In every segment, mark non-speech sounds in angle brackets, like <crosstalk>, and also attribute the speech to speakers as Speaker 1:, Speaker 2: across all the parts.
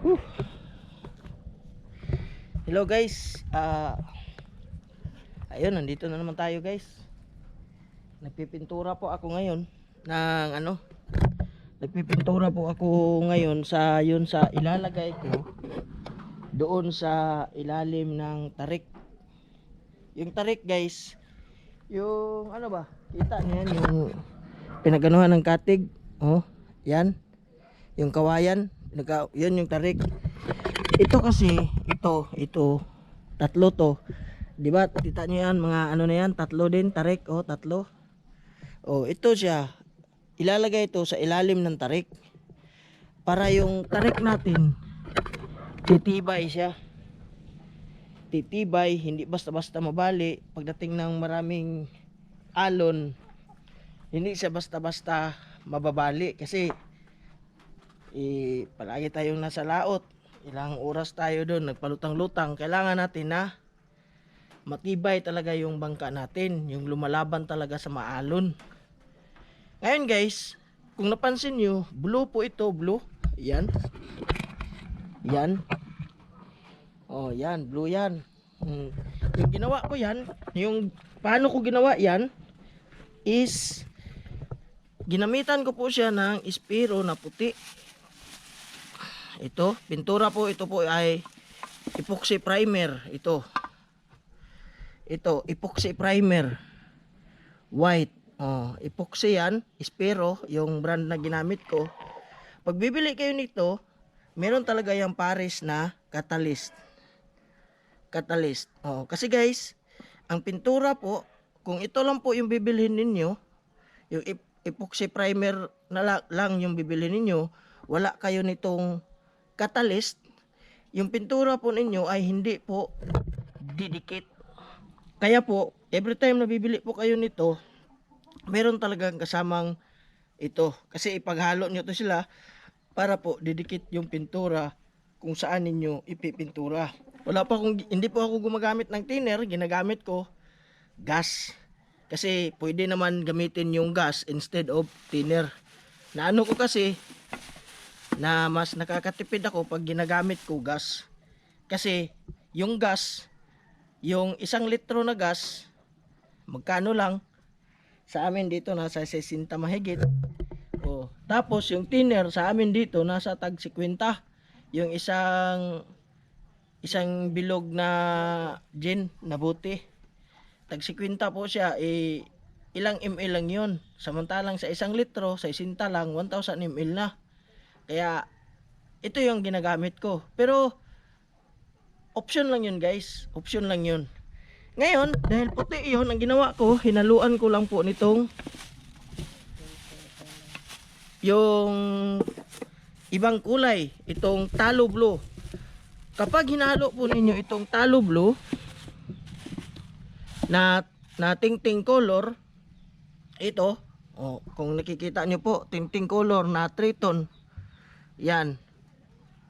Speaker 1: Whew. Hello guys. Ah ayun, nandito na naman tayo guys. Nagpipintura po ako ngayon ng ano? Nagpipintura po ako ngayon sa yun sa ilalagay ko doon sa ilalim ng tarik. Yung tarik guys, yung ano ba? Kita niyo yan yung pinaganuhan ng katig. Oh, yan. Yung kawayan, nagka, yun yung tarik. Ito kasi, ito, ito, tatlo to. 'Di ba? Kita niyo yan, mga ano na yan, tatlo din, tarik, oh, tatlo. Oh, ito siya. Ilalagay ito sa ilalim ng tarik. Para yung tarik natin, titibay siya. Titibay, hindi basta-basta mabali. Pagdating ng maraming alon, hindi siya basta-basta mababali. Kasi, eh, palagi tayong nasa laot. Ilang oras tayo doon, nagpalutang-lutang. Kailangan natin na matibay talaga yung bangka natin. Yung lumalaban talaga sa maalon. Ngayon guys, kung napansin nyo, blue po ito, blue. Yan. Yan. Oh, yan, blue yan. Hmm. Yung ginawa ko yan, yung paano ko ginawa yan is ginamitan ko po siya ng ispiro na puti. Ito, pintura po, ito po ay epoxy primer, ito. Ito, epoxy primer. White. Oh, epoxy yan, ispiro, yung brand na ginamit ko. Pag bibili kayo nito, meron talaga yung Paris na catalyst. Catalyst. Oh, kasi guys, ang pintura po, kung ito lang po yung bibilhin ninyo, yung ep- epoxy primer na la- lang yung bibilhin ninyo, wala kayo nitong catalyst, yung pintura po ninyo ay hindi po didikit. Kaya po, every time na bibili po kayo nito, meron talagang kasamang ito. Kasi ipaghalo nyo to sila para po didikit yung pintura kung saan ninyo ipipintura. Wala pa akong, hindi po ako gumagamit ng thinner, ginagamit ko gas. Kasi pwede naman gamitin yung gas instead of thinner. Na ano ko kasi, na mas nakakatipid ako pag ginagamit ko gas. Kasi yung gas, yung isang litro na gas, magkano lang? Sa amin dito nasa 60 mahigit. Oh, tapos yung thinner sa amin dito nasa tag 50. Yung isang isang bilog na gin na buti. Tag 50 po siya eh ilang ml lang 'yon. Samantalang sa isang litro sa isinta lang 1000 ml na. Kaya ito yung ginagamit ko. Pero option lang 'yun, guys. Option lang 'yun. Ngayon, dahil puti 'yon ang ginawa ko, hinaluan ko lang po nitong yung ibang kulay, itong talo blue. Kapag hinalo po ninyo itong talo blue na na ting color, ito, oh, kung nakikita nyo po, ting color na triton, yan,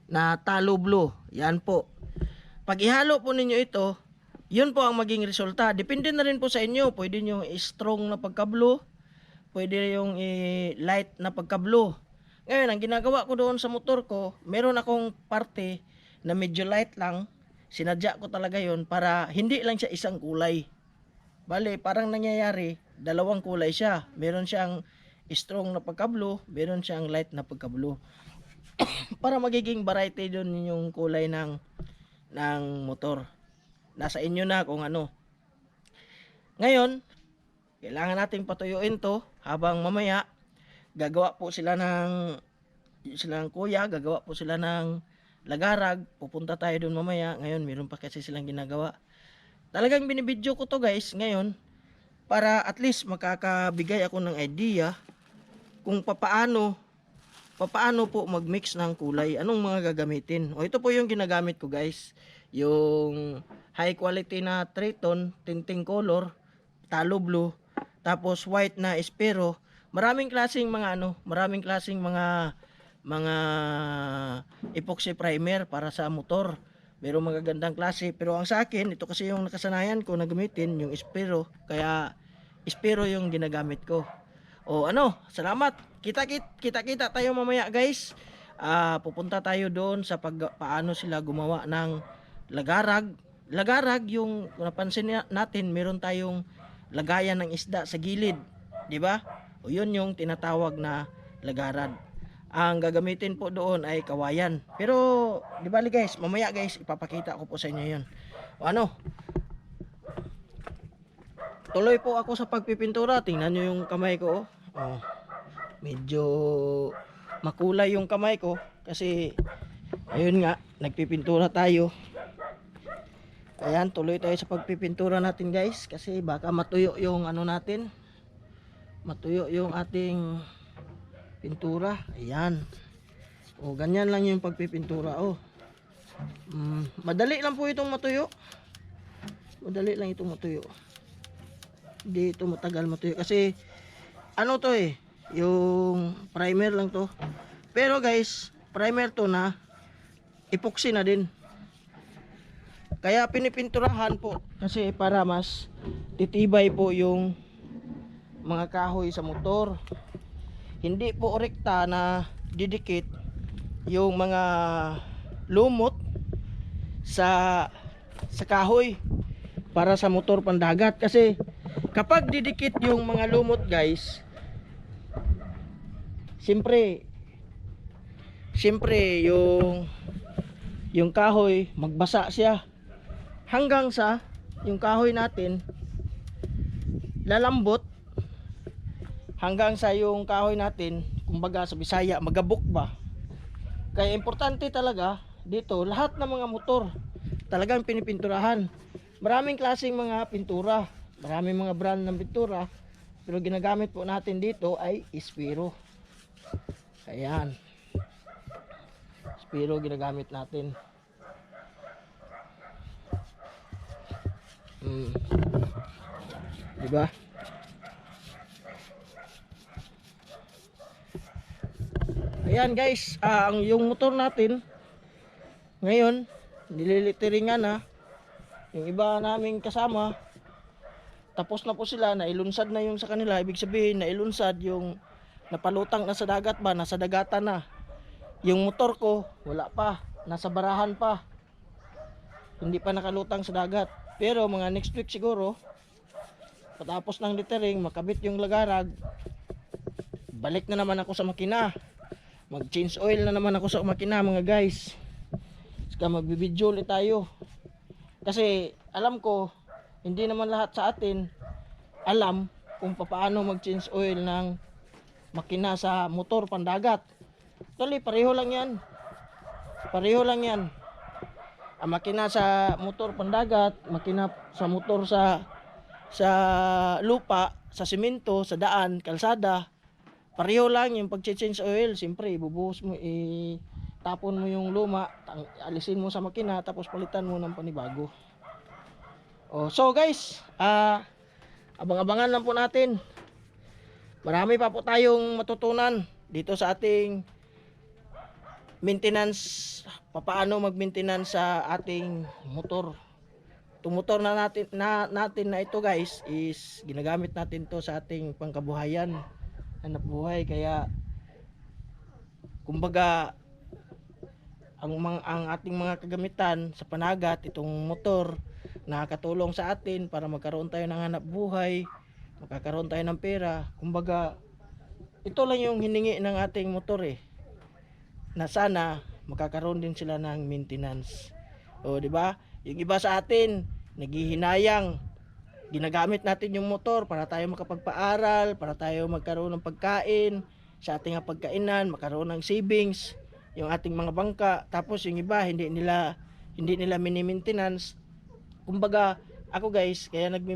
Speaker 1: na talo blue, yan po. Pag ihalo po ninyo ito, yun po ang maging resulta. Depende na rin po sa inyo, pwede nyo strong na pagka-blue, pwede yung light na pagka-blue. Ngayon, ang ginagawa ko doon sa motor ko, meron akong parte na medyo light lang. Sinadya ko talaga yon para hindi lang siya isang kulay. Bale, parang nangyayari, dalawang kulay siya. Meron siyang strong na pagka-blue, meron siyang light na pagka-blue. <coughs> para magiging variety doon yung kulay ng ng motor. Nasa inyo na kung ano. Ngayon, kailangan nating patuyuin to habang mamaya gagawa po sila ng silang kuya, gagawa po sila ng lagarag. Pupunta tayo doon mamaya. Ngayon, meron pa kasi silang ginagawa. Talagang binibidyo ko to guys ngayon para at least makakabigay ako ng idea kung papaano papaano po mag-mix ng kulay, anong mga gagamitin. O ito po yung ginagamit ko guys, yung high quality na Triton, tinting color, talo blue, tapos white na espero. Maraming klaseng mga ano, maraming klaseng mga mga epoxy primer para sa motor. Merong magagandang klase, pero ang sa akin, ito kasi yung nakasanayan ko na gamitin, yung espero, kaya espero yung ginagamit ko. O ano, salamat. Kita kita kita tayo mamaya guys. ah, pupunta tayo doon sa pag, paano sila gumawa ng lagarag. Lagarag yung napansin natin, meron tayong lagayan ng isda sa gilid, 'di ba? O yun yung tinatawag na lagaran. Ang gagamitin po doon ay kawayan. Pero, di bali guys, mamaya guys, ipapakita ko po sa inyo yun. O ano, tuloy po ako sa pagpipintura. Tingnan nyo yung kamay ko. Oh. Oh, medyo makulay yung kamay ko. Kasi, ayun nga, nagpipintura tayo. Ayan, tuloy tayo sa pagpipintura natin guys. Kasi baka matuyo yung ano natin. Matuyo yung ating pintura. Ayan. O, ganyan lang yung pagpipintura. Oh. Mm, madali lang po itong matuyo. Madali lang itong matuyo. Hindi ito matagal matuyo. Kasi, ano to eh, yung primer lang to. Pero guys, primer to na epoxy na din. Kaya pinipinturahan po kasi para mas titibay po yung mga kahoy sa motor hindi po rekta na didikit yung mga lumot sa sa kahoy para sa motor pandagat kasi kapag didikit yung mga lumot guys siyempre siyempre yung yung kahoy magbasa siya hanggang sa yung kahoy natin lalambot hanggang sa yung kahoy natin, kumbaga sa Bisaya, magabok ba. Kaya importante talaga dito, lahat ng mga motor talagang pinipinturahan. Maraming klaseng mga pintura, maraming mga brand ng pintura, pero ginagamit po natin dito ay Ispiro. Ayan. Ispiro ginagamit natin. Mm. Diba? Ayan guys, ah, ang yung motor natin ngayon nililiteringan na yung iba naming kasama tapos na po sila na ilunsad na yung sa kanila. Ibig sabihin na ilunsad yung napalutang na sa dagat ba nasa dagatan na. Yung motor ko wala pa. Nasa barahan pa. Hindi pa nakalutang sa dagat. Pero mga next week siguro patapos ng littering makabit yung lagarag balik na naman ako sa makina. Mag change oil na naman ako sa makina mga guys. Saka magbibidyo ulit tayo. Kasi alam ko hindi naman lahat sa atin alam kung paano mag change oil ng makina sa motor pandagat actually pareho lang yan pareho lang yan ang makina sa motor pandagat makina sa motor sa sa lupa sa simento sa daan kalsada pareho lang yung pag-change oil. Siyempre, ibubuhos mo, tapon mo yung luma, alisin mo sa makina, tapos palitan mo ng panibago. Oh, so guys, ah abang-abangan lang po natin. Marami pa po tayong matutunan dito sa ating maintenance, papaano mag-maintenance sa ating motor. Itong motor na natin na natin na ito guys is ginagamit natin to sa ating pangkabuhayan hanap buhay kaya kumbaga ang mga ang ating mga kagamitan sa panagat itong motor nakakatulong sa atin para magkaroon tayo ng hanap buhay magkakaroon tayo ng pera. Kumbaga ito lang yung hiningi ng ating motor eh na sana magkakaroon din sila ng maintenance. O di ba? Yung iba sa atin naghihinayang. Ginagamit natin yung motor para tayo makapagpaaral, para tayo magkaroon ng pagkain, sa ating pagkainan, magkaroon ng savings, yung ating mga bangka. Tapos yung iba hindi nila hindi nila mini-maintenance. Kumbaga, ako guys, kaya nagmi